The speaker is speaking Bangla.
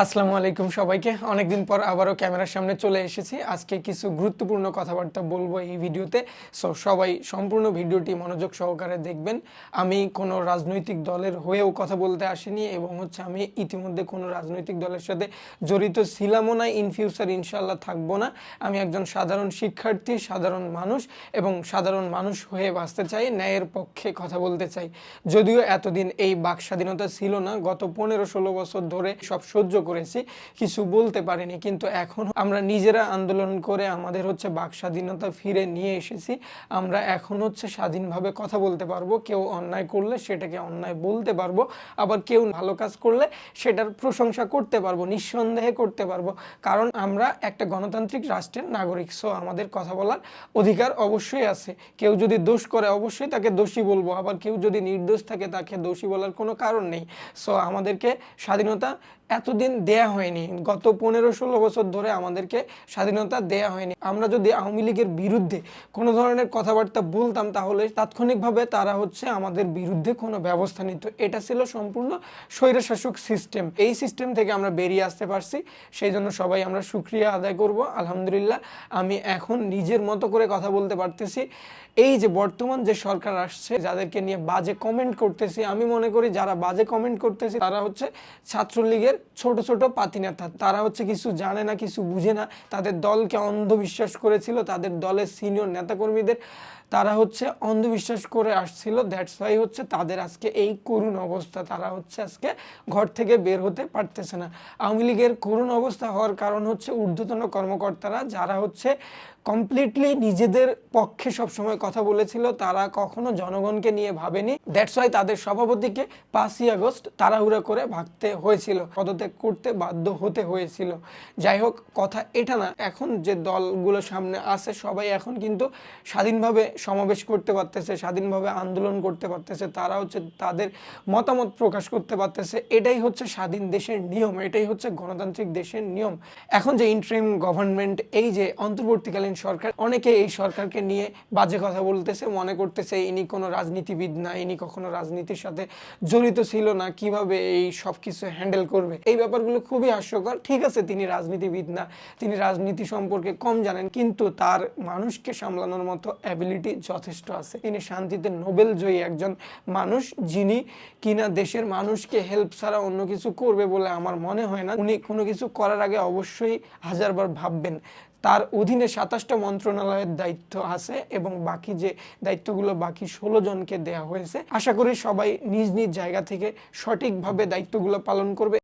আসসালামু আলাইকুম সবাইকে। অনেকদিন পর আবারও ক্যামেরার সামনে চলে এসেছি। আজকে কিছু গুরুত্বপূর্ণ কথাবার্তা বলব এই ভিডিওতে। সো সবাই সম্পূর্ণ ভিডিওটি মনোযোগ সহকারে দেখবেন। আমি কোনো রাজনৈতিক দলের হয়েও কথা বলতে আসিনি এবং হচ্ছে আমি ইতিমধ্যে কোনো রাজনৈতিক দলের সাথে জড়িত ছিলামও না। ইন ফিউচার ইনশাল্লাহ থাকব না। আমি একজন সাধারণ শিক্ষার্থী, সাধারণ মানুষ এবং সাধারণ মানুষ হয়ে বাঁচতে চাই, ন্যায়ের পক্ষে কথা বলতে চাই। যদিও এতদিন এই বাক স্বাধীনতা ছিল না। গত পনেরো ষোলো বছর ধরে সব সহ্য করেছি, কিছু বলতে পারিনি। কিন্তু এখন আমরা নিজেরা আন্দোলন করে আমাদের হচ্ছে বাক স্বাধীনতা ফিরে নিয়ে এসেছি। আমরা এখন হচ্ছে স্বাধীনভাবে কথা বলতে পারব, কেউ অন্যায় করলে সেটাকে অন্যায় বলতে পারব, আবার কেউ ভালো কাজ করলে সেটার প্রশংসা করতে পারব, নিঃসন্দেহে করতে পারব। কারণ আমরা একটা গণতান্ত্রিক রাষ্ট্রের নাগরিক সো আমাদের কথা বলার অধিকার অবশ্যই আছে। কেউ যদি দোষ করে, অবশ্যই তাকে দোষী বলব, আবার কেউ যদি নির্দোষ থাকে, তাকে দোষী বলার কোনো কারণ নেই। সো আমাদেরকে স্বাধীনতা এতদিন দেয়া হয়নি। গত পনেরো ষোলো বছর ধরে আমাদেরকে স্বাধীনতা দেয়া হয়নি। আমরা যদি আওয়ামী লীগের বিরুদ্ধে কোনো ধরনের কথাবার্তা বলতাম, তাহলে তাৎক্ষণিকভাবে তারা হচ্ছে আমাদের বিরুদ্ধে কোনো ব্যবস্থা নিত। এটা ছিল সম্পূর্ণ স্বৈরশাসক সিস্টেম। এই সিস্টেম থেকে আমরা বেরিয়ে আসতে পারছি। সেই জন্য সবাই আমরা সুক্রিয়া আদায় করব। আলহামদুলিল্লাহ, আমি এখন নিজের মতো করে কথা বলতে পারতেছি। এই যে বর্তমান যে সরকার আসছে, যাদেরকে নিয়ে বাজে কমেন্ট করতেছি, আমি মনে করি যারা বাজে কমেন্ট করতেছি, তারা হচ্ছে ছাত্রলীগের ছোট ছোট পাতিনেতা তারা হচ্ছে কিছু জানে না, কিছু বুঝে না। তাদের দলকে অন্ধবিশ্বাস করেছিল, তাদের দলের সিনিয়র নেতাকর্মীদের তারা হচ্ছে অন্ধবিশ্বাস করে আসছিল। দ্যাটস ওয়াই হচ্ছে তাদের আজকে এই করুণ অবস্থা, তারা হচ্ছে আজকে ঘর থেকে বের হতে পারতেছে না। আওয়ামী লীগের করুণ অবস্থা হওয়ার কারণ হচ্ছে ঊর্ধ্বতন কর্মকর্তারা যারা হচ্ছে কমপ্লিটলি নিজেদের পক্ষে সবসময় কথা বলেছিল, তারা কখনো জনগণকে নিয়ে ভাবেনি। দ্যাটস ওয়াই তাদের সভাপতিকে পাঁচই আগস্ট তাড়াহুড়া করে ভাগতে হয়েছিল। পদত্যাগ করতে বাধ্য হতে হয়েছিল। যাই হোক, কথা এটা না, এখন যে দলগুলো সামনে আছে, সবাই এখন কিন্তু স্বাধীনভাবে সমাবেশ করতে পারতেছে, স্বাধীনভাবে আন্দোলন করতে পারতেছে, তারা হচ্ছে তাদের মতামত প্রকাশ করতে পারতেছে। এটাই হচ্ছে স্বাধীন দেশের নিয়ম, এটাই হচ্ছে গণতান্ত্রিক দেশের নিয়ম। এখন যে ইন্টারিম গভর্নমেন্ট এই যে অন্তর্বর্তীকালীন সরকার, অনেকে এই সরকারকে নিয়ে বাজে কথা বলতেছে, মনে করতেছে ইনি কোনো রাজনীতিবিদ না, ইনি কখনো রাজনীতির সাথে জড়িত ছিল না, কীভাবে এই সব কিছু হ্যান্ডেল করবে? এই ব্যাপারগুলো খুবই হাস্যকর। ঠিক আছে, তিনি রাজনীতিবিদ না, তিনি রাজনীতি সম্পর্কে কম জানেন, কিন্তু তার মানুষকে সামলানোর মতো অ্যাবিলিটি যথেষ্ট আছে। তিনি শান্তিতে নোবেল জয়ী একজন মানুষ, যিনি কিনা দেশের মানুষকে হেল্প ছাড়া অন্য কিছু করবে বলে আমার মনে হয় না। উনি কোনো কিছু করার আগে অবশ্যই হাজারবার ভাববেন। তার অধীনে সাতাশটা মন্ত্রণালয়ের দায়িত্ব আছে এবং বাকি যে দায়িত্বগুলো বাকি ষোলো জনকে দেয়া হয়েছে, আশা করি সবাই নিজ নিজ জায়গা থেকে সঠিকভাবে দায়িত্বগুলো পালন করবে।